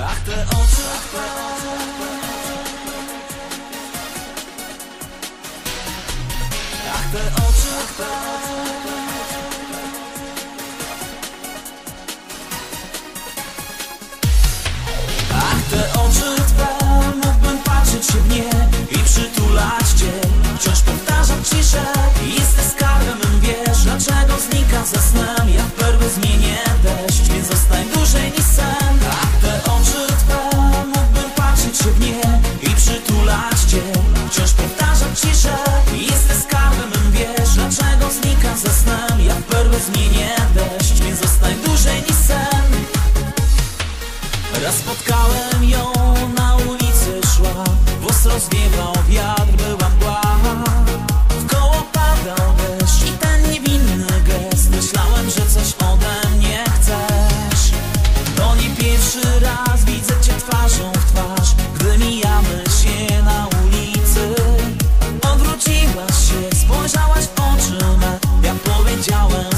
te oczy Twe Ach, te oczy Twe Ach, te oczy Twe Mógłbym patrzeć się w nie I przytulać Cię. Wciąż powtarzam ciszę Jesteś skarbem, wiesz Dlaczego znika ze snem Ja w perły zmienię deszcz Więc zostań W zmienię deszcz Więc zostań dłużej niż sen. Raz spotkałem ją na ulicy szła Włos rozwiewał wiatr, była mgła Wkoło padał deszcz i ten niewinny gest. Myślałem, że coś ode mnie chcesz. To nie pierwszy raz widzę cię twarzą w twarz Gdy mijamy się na ulicy. Odwróciłaś się, spojrzałaś w oczy me. Ja powiedziałem